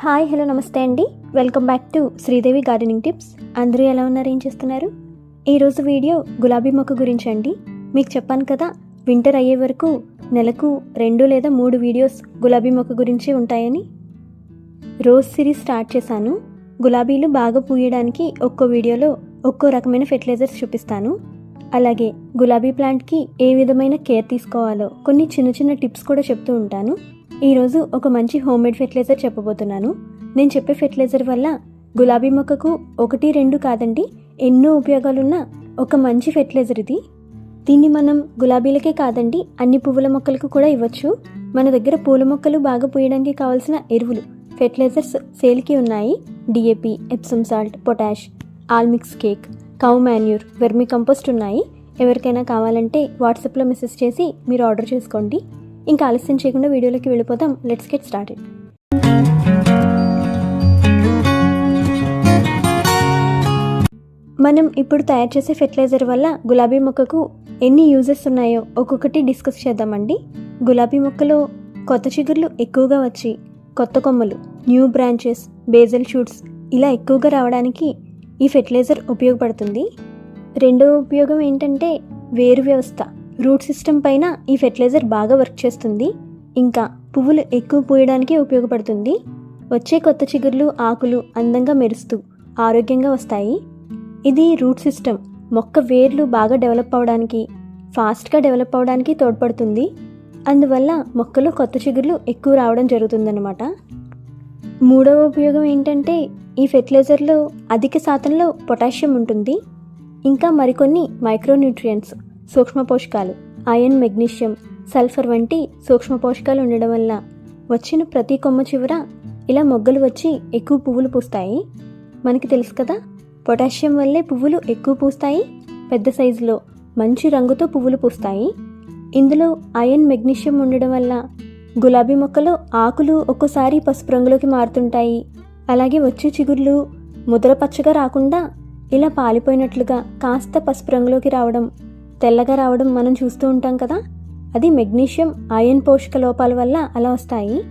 Hi hello నమస్తే అండి. Welcome back to Sridevi gardening tips. అందరూ ఎలా ఉన్నారు? ఏం చేస్తున్నారు? ఈరోజు వీడియో గులాబీ మొక్క గురించి అండి. మీకు చెప్పాను కదా వింటర్ అయ్యే వరకు నెలకు రెండు లేదా మూడు వీడియోస్ గులాబీ మొక్క గురించి ఉంటాయని. రోజ్ సిరీస్ స్టార్ట్ చేశాను. గులాబీలు బాగా పూయడానికి ఒక్కో వీడియోలో ఒక్కో రకమైన ఫెర్టిలైజర్స్ చూపిస్తాను. అలాగే గులాబీ ప్లాంట్కి ఏ విధమైన కేర్ తీసుకోవాలో కొన్ని చిన్న చిన్న టిప్స్ కూడా చెప్తూ ఉంటాను. ఈరోజు ఒక మంచి హోమ్మేడ్ ఫెర్టిలైజర్ చెప్పబోతున్నాను. నేను చెప్పే ఫెర్టిలైజర్ వల్ల గులాబీ మొక్కకు ఒకటి రెండు కాదండి ఎన్నో ఉపయోగాలున్న ఒక మంచి ఫెర్టిలైజర్ ఇది. దీన్ని మనం గులాబీలకే కాదండి అన్ని పువ్వుల మొక్కలకు కూడా ఇవ్వచ్చు. మన దగ్గర పూల మొక్కలు బాగా పూయడానికి కావాల్సిన ఎరువులు ఫెర్టిలైజర్స్ సేల్కి ఉన్నాయి. DAP Epsom salt potash all mix cake cow manure vermicompost ఉన్నాయి. ఎవరికైనా కావాలంటే వాట్సాప్లో మెసేజ్ చేసి మీరు ఆర్డర్ చేసుకోండి. ఇంకా ఆలస్యం చేయకుండా వీడియోలోకి వెళ్ళిపోదాం. లెట్స్ గెట్ స్టార్టెడ్ మనం ఇప్పుడు తయారు చేసే ఫెర్టిలైజర్ వల్ల గులాబీ మొక్కకు ఎన్ని యూజెస్ ఉన్నాయో ఒక్కొక్కటి డిస్కస్ చేద్దామండి. గులాబీ మొక్కలో కొత్త చిగుర్లు ఎక్కువగా వచ్చి కొత్త కొమ్మలు న్యూ బ్రాంచెస్ బేజల్ షూట్స్ ఇలా ఎక్కువగా రావడానికి ఈ ఫెర్టిలైజర్ ఉపయోగపడుతుంది. రెండవ ఉపయోగం ఏంటంటే వేరు వ్యవస్థ. రూట్ సిస్టమ్ పైన ఈ ఫెర్టిలైజర్ బాగా వర్క్ చేస్తుంది. ఇంకా పువ్వులు ఎక్కువ పూయడానికి ఉపయోగపడుతుంది. వచ్చే కొత్త చిగుర్లు ఆకులు అందంగా మెరుస్తూ ఆరోగ్యంగా వస్తాయి. ఇది రూట్ సిస్టమ్. మొక్క వేర్లు బాగా డెవలప్ అవడానికి ఫాస్ట్గా డెవలప్ అవడానికి తోడ్పడుతుంది. అందువల్ల మొక్కలో కొత్త చిగుర్లు ఎక్కువ రావడం జరుగుతుందన్నమాట. మూడవ ఉపయోగం ఏంటంటే ఈ ఫెర్టిలైజర్లో అధిక శాతంలో పొటాషియం ఉంటుంది. ఇంకా మరికొన్ని మైక్రోన్యూట్రియంట్స్. సూక్ష్మ పోషకాలు ఐరన్ మెగ్నీషియం సల్ఫర్ వంటి సూక్ష్మ పోషకాలు ఉండడం వల్ల వచ్చిన ప్రతి కొమ్మ చివర ఇలా మొగ్గలు వచ్చి ఎక్కువ పువ్వులు పూస్తాయి. మనకి తెలుసు కదా పొటాషియం వల్లే పువ్వులు ఎక్కువ పూస్తాయి పెద్ద సైజులో మంచి రంగుతో పువ్వులు పూస్తాయి. ఇందులో ఐరన్ మెగ్నీషియం ఉండడం వల్ల గులాబీ మొక్కలో ఆకులు ఒక్కోసారి పసుపు రంగులోకి మారుతుంటాయి. అలాగే వచ్చే చిగుర్లు ముద్ర పచ్చగా రాకుండా ఇలా పాలిపోయినట్లుగా కాస్త పసుపు రంగులోకి రావడం తెల్లగా రావడం మనం చూస్తూ ఉంటాం కదా? అది మెగ్నీషియం ఐరన్ పోషక లోపాల వల్ల అలా వస్తాయి.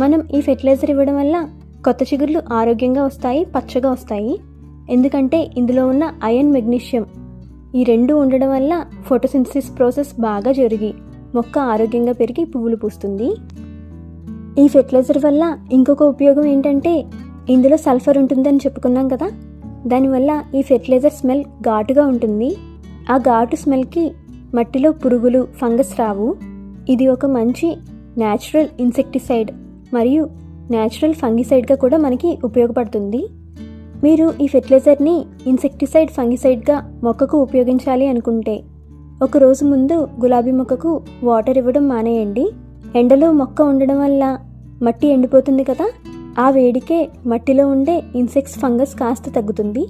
మనం ఈ ఫెర్టిలైజర్ ఇవ్వడం వల్ల కొత్త చిగుర్లు ఆరోగ్యంగా వస్తాయి పచ్చగా వస్తాయి. ఎందుకంటే ఇందులో ఉన్న ఐరన్ మెగ్నీషియం ఈ రెండు ఉండడం వల్ల ఫోటోసింథసిస్ ప్రాసెస్ బాగా జరిగి మొక్క ఆరోగ్యంగా పెరిగి పువ్వులు పూస్తుంది. ఈ ఫెర్టిలైజర్ వల్ల ఇంకొక ఉపయోగం ఏంటంటే ఇందులో సల్ఫర్ ఉంటుందని చెప్పుకున్నాం కదా? దానివల్ల ఈ ఫెర్టిలైజర్ స్మెల్ ఘాటుగా ఉంటుంది. ఆ ఘాటు స్మెల్కి మట్టిలో పురుగులు ఫంగస్ రావు. ఇది ఒక మంచి న్యాచురల్ ఇన్సెక్టిసైడ్ మరియు న్యాచురల్ ఫంగిసైడ్గా కూడా మనకి ఉపయోగపడుతుంది. మీరు ఈ ఫెర్టిలైజర్ని ఇన్సెక్టిసైడ్ ఫంగిసైడ్గా మొక్కకు ఉపయోగించాలి అనుకుంటే ఒక రోజు ముందు గులాబీ మొక్కకు వాటర్ ఇవ్వడం మానేయండి. ఎండలో మొక్క ఉండడం వల్ల మట్టి ఎండిపోతుంది కదా? ఆ వేడికే మట్టిలో ఉండే ఇన్సెక్ట్స్ ఫంగస్ కాస్త తగ్గుతుంది.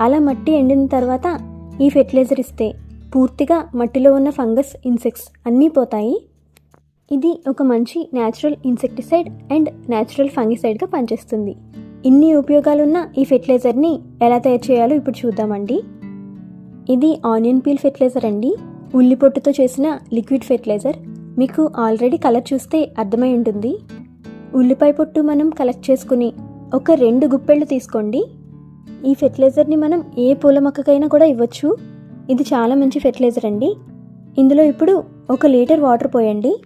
అలా మట్టి ఎండిన తర్వాత ఈ ఫెర్టిలైజర్ ఇస్తే పూర్తిగా మట్టిలో ఉన్న ఫంగస్ ఇన్సెక్ట్స్ అన్నీ పోతాయి. ఇది ఒక మంచి న్యాచురల్ ఇన్సెక్టిసైడ్ అండ్ న్యాచురల్ ఫంగిసైడ్గా పనిచేస్తుంది. ఇన్ని ఉపయోగాలున్న ఈ ఫెర్టిలైజర్ని ఎలా తయారు చేయాలో ఇప్పుడు చూద్దామండి. ఇది ఆనియన్ పీల్ ఫెర్టిలైజర్ అండి. ఉల్లి పొట్టుతో చేసిన లిక్విడ్ ఫెర్టిలైజర్. మీకు ఆల్రెడీ కలర్ చూస్తే అర్థమై ఉంటుంది. ఉల్లిపాయ పొట్టు మనం కలెక్ట్ చేసుకుని ఒక రెండు గుప్పెళ్ళు తీసుకోండి. ఈ ఫెర్టిలైజర్ని మనం ఏ పూల మొక్కకైనా కూడా ఇవ్వచ్చు. ఇది చాలా మంచి ఫెర్టిలైజర్ అండి. ఇందులో ఇప్పుడు ఒక లీటర్ వాటర్ పోయండి.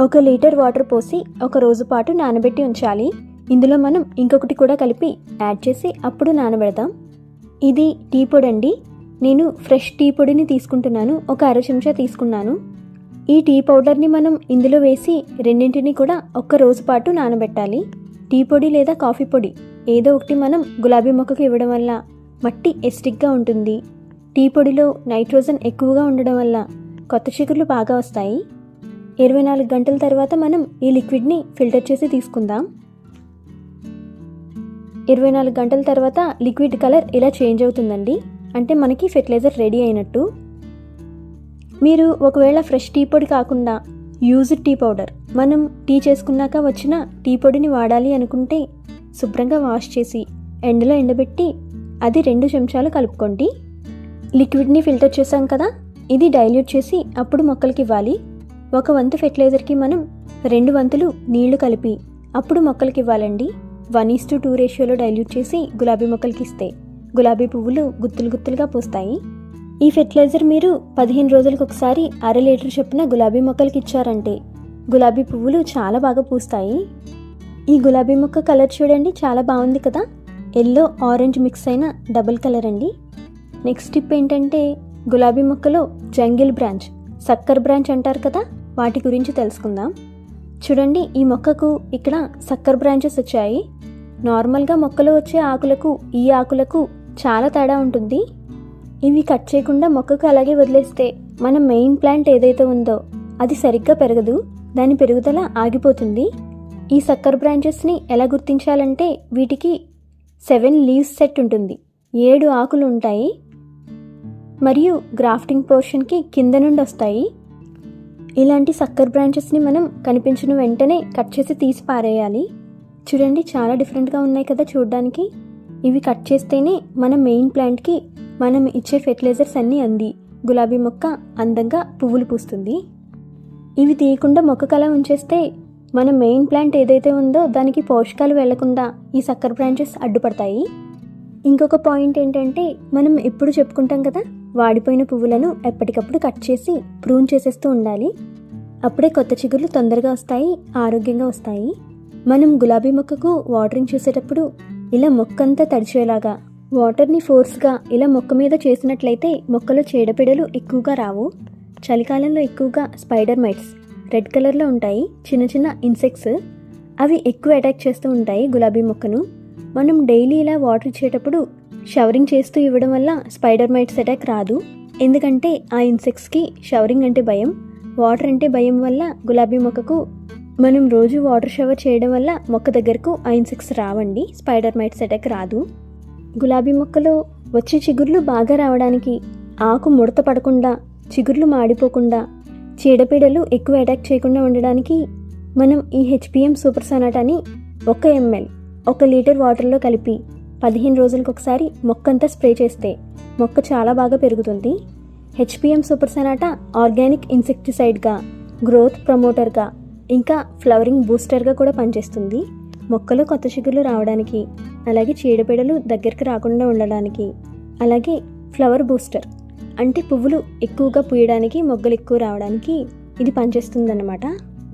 ఒక లీటర్ వాటర్ పోసి ఒక రోజు పాటు నానబెట్టి ఉంచాలి. ఇందులో మనం ఇంకొకటి కూడా కలిపి యాడ్ చేసి అప్పుడు నానబెడదాం. ఇది టీ పొడి అండి. నేను ఫ్రెష్ టీ పొడిని తీసుకుంటున్నాను. ఒక అర చెంచా తీసుకున్నాను. ఈ టీ పౌడర్ని మనం ఇందులో వేసి రెండింటిని కూడా ఒక్క రోజు పాటు నానబెట్టాలి. టీ పొడి లేదా కాఫీ పొడి. ఏదో ఒకటి మనం గులాబీ మొక్కకు ఇవ్వడం వల్ల మట్టి ఎస్టిక్గా ఉంటుంది. టీ పొడిలో నైట్రోజన్ ఎక్కువగా ఉండడం వల్ల కొత్త చిగుర్లు బాగా వస్తాయి. ఇరవై నాలుగు గంటల తర్వాత మనం ఈ లిక్విడ్ని ఫిల్టర్ చేసి తీసుకుందాం. ఇరవై నాలుగు గంటల తర్వాత లిక్విడ్ కలర్ ఇలా చేంజ్ అవుతుందండి. అంటే మనకి ఫెర్టిలైజర్ రెడీ అయినట్టు. మీరు ఒకవేళ ఫ్రెష్ టీ పొడి కాకుండా యూజ్డ్ టీ పౌడర్ మనం టీ చేసుకున్నాక వచ్చిన టీ పొడిని వాడాలి అనుకుంటే శుభ్రంగా వాష్ చేసి ఎండలో ఎండబెట్టి అది రెండు చెంచాలు కలుపుకోండి. లిక్విడ్ని ఫిల్టర్ చేసాం కదా? ఇది డైల్యూట్ చేసి అప్పుడు మొక్కలకి ఇవ్వాలి. ఒక వంతు ఫెర్టిలైజర్కి మనం రెండు వంతులు నీళ్ళు కలిపి అప్పుడు మొక్కలకి ఇవ్వాలండి. వన్ ఈస్ టు టూ రేషియోలో డైల్యూట్ చేసి గులాబీ మొక్కలకి ఇస్తే గులాబీ పువ్వులు గుత్తులు గుత్తులుగా పూస్తాయి. ఈ ఫెర్టిలైజర్ మీరు పదిహేను రోజులకు ఒకసారి అర లీటర్ చొప్పున గులాబీ మొక్కలకి ఇచ్చారంటే గులాబీ పువ్వులు చాలా బాగా పూస్తాయి. ఈ గులాబీ మొక్క కలర్ చూడండి చాలా బాగుంది కదా. ఎల్లో ఆరెంజ్ మిక్స్ అయిన డబుల్ కలర్ అండి. నెక్స్ట్ టిప్ ఏంటంటే గులాబీ మొక్కలో జంగిల్ బ్రాంచ్ సక్కర్ బ్రాంచ్ అంటారు కదా వాటి గురించి తెలుసుకుందాం. చూడండి ఈ మొక్కకు ఇక్కడ సక్కర్ బ్రాంచెస్ వచ్చాయి. నార్మల్గా మొక్కలో వచ్చే ఆకులకు ఈ ఆకులకు చాలా తేడా ఉంటుంది. ఇవి కట్ చేయకుండా మొక్కకు అలాగే వదిలేస్తే మన మెయిన్ ప్లాంట్ ఏదైతే ఉందో అది సరిగ్గా పెరగదు. దాని పెరుగుదల ఆగిపోతుంది. ఈ సక్కర్ బ్రాంచెస్ని ఎలా గుర్తించాలంటే వీటికి సెవెన్ లీవ్స్ సెట్ ఉంటుంది. ఏడు ఆకులు ఉంటాయి. మరియు గ్రాఫ్టింగ్ పోర్షన్కి కింద నుండి వస్తాయి. ఇలాంటి సక్కర్ బ్రాంచెస్ని మనం కనిపించిన వెంటనే కట్ చేసి తీసి పారేయాలి. చూడండి చాలా డిఫరెంట్గా ఉన్నాయి కదా చూడడానికి. ఇవి కట్ చేస్తేనే మన మెయిన్ ప్లాంట్కి మనం ఇచ్చే ఫెర్టిలైజర్స్ అన్నీ అంది. గులాబీ మొక్క అందంగా పువ్వులు పూస్తుంది. ఇవి తీయకుండా మొక్క కల ఉంచేస్తే మన మెయిన్ ప్లాంట్ ఏదైతే ఉందో దానికి పోషకాలు వెళ్ళకుండా ఈ సక్కర్ బ్రాంచెస్ అడ్డుపడతాయి. ఇంకొక పాయింట్ ఏంటంటే మనం ఎప్పుడు చెప్పుకుంటాం కదా వాడిపోయిన పువ్వులను ఎప్పటికప్పుడు కట్ చేసి ప్రూన్ చేసేస్తూ ఉండాలి. అప్పుడే కొత్త చిగుర్లు తొందరగా వస్తాయి ఆరోగ్యంగా వస్తాయి. మనం గులాబీ మొక్కకు వాటరింగ్ చేసేటప్పుడు ఇలా మొక్కంతా తడిచేలాగా వాటర్ని ఫోర్స్గా ఇలా మొక్క మీద చేసినట్లయితే మొక్కలో చీడపీడలు ఎక్కువగా రావు. చలికాలంలో ఎక్కువగా స్పైడర్ మైట్స్ రెడ్ కలర్లో ఉంటాయి. చిన్న చిన్న ఇన్సెక్ట్స్. అవి ఎక్కువ అటాక్ చేస్తూ ఉంటాయి గులాబీ మొక్కను. మనం డైలీ ఇలా వాటర్ ఇచ్చేటప్పుడు షవరింగ్ చేస్తూ ఇవ్వడం వల్ల స్పైడర్ మైట్స్ అటాక్ రాదు. ఎందుకంటే ఆ ఇన్సెక్ట్స్కి షవరింగ్ అంటే భయం. వాటర్ అంటే భయం వల్ల గులాబీ మొక్కకు మనం రోజు వాటర్ షవర్ చేయడం వల్ల మొక్క దగ్గరకు ఆ ఇన్సెక్ట్స్ రావండి. స్పైడర్ మైట్స్ అటాక్ రాదు. గులాబీ మొక్కలో వచ్చే చిగుర్లు బాగా రావడానికి ఆకు ముడత పడకుండా చిగుర్లు మాడిపోకుండా చీడపీడలు ఎక్కువ అటాక్ చేయకుండా ఉండడానికి మనం ఈ హెచ్పిఎం సూపర్ సనాటాని ఒక ఎంఎల్ ఒక లీటర్ వాటర్లో కలిపి పదిహేను రోజులకు ఒకసారి మొక్కంతా స్ప్రే చేస్తే మొక్క చాలా బాగా పెరుగుతుంది. హెచ్పిఎం సూపర్ సనాటా ఆర్గానిక్ ఇన్సెక్టిసైడ్గా గ్రోత్ ప్రమోటర్గా ఇంకా ఫ్లవరింగ్ బూస్టర్గా కూడా పనిచేస్తుంది. మొక్కలో కొత్త చిగుర్లు రావడానికి అలాగే చీడపీడలు దగ్గరికి రాకుండా ఉండడానికి అలాగే ఫ్లవర్ బూస్టర్ అంటే పువ్వులు ఎక్కువగా పూయడానికి మొగ్గలు ఎక్కువ రావడానికి ఇది పనిచేస్తుందన్నమాట.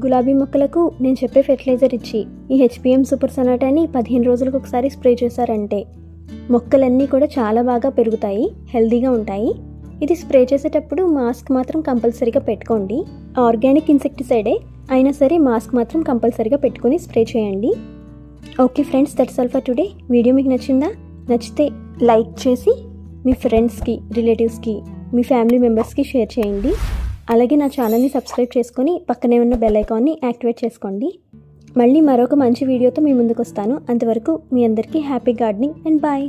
గులాబీ మొక్కలకు నేను చెప్పే ఫెర్టిలైజర్ ఇచ్చి ఈ హెచ్పిఎం సూపర్ సనాటాని పదిహేను రోజులకు ఒకసారి స్ప్రే చేశారంటే మొక్కలన్నీ కూడా చాలా బాగా పెరుగుతాయి హెల్దీగా ఉంటాయి. ఇది స్ప్రే చేసేటప్పుడు మాస్క్ మాత్రం కంపల్సరీగా పెట్టుకోండి. ఆర్గానిక్ ఇన్సెక్టిసైడే అయినా సరే మాస్క్ మాత్రం కంపల్సరీగా పెట్టుకొని స్ప్రే చేయండి. Okay friends that's all for today. Video మీకు నచ్చిందా? నచ్చితే లైక్ చేసి మీ ఫ్రెండ్స్కి రిలేటివ్స్కి మీ ఫ్యామిలీ మెంబర్స్కి షేర్ చేయండి. అలాగే నా ఛానల్ని సబ్స్క్రైబ్ చేసుకొని పక్కనే ఉన్న బెల్ ఐకాన్ని యాక్టివేట్ చేసుకోండి. మళ్ళీ మరొక మంచి వీడియోతో మీ ముందుకు వస్తాను అంతవరకు మీ అందరికీ హ్యాపీ గార్డెనింగ్ అండ్ బాయ్.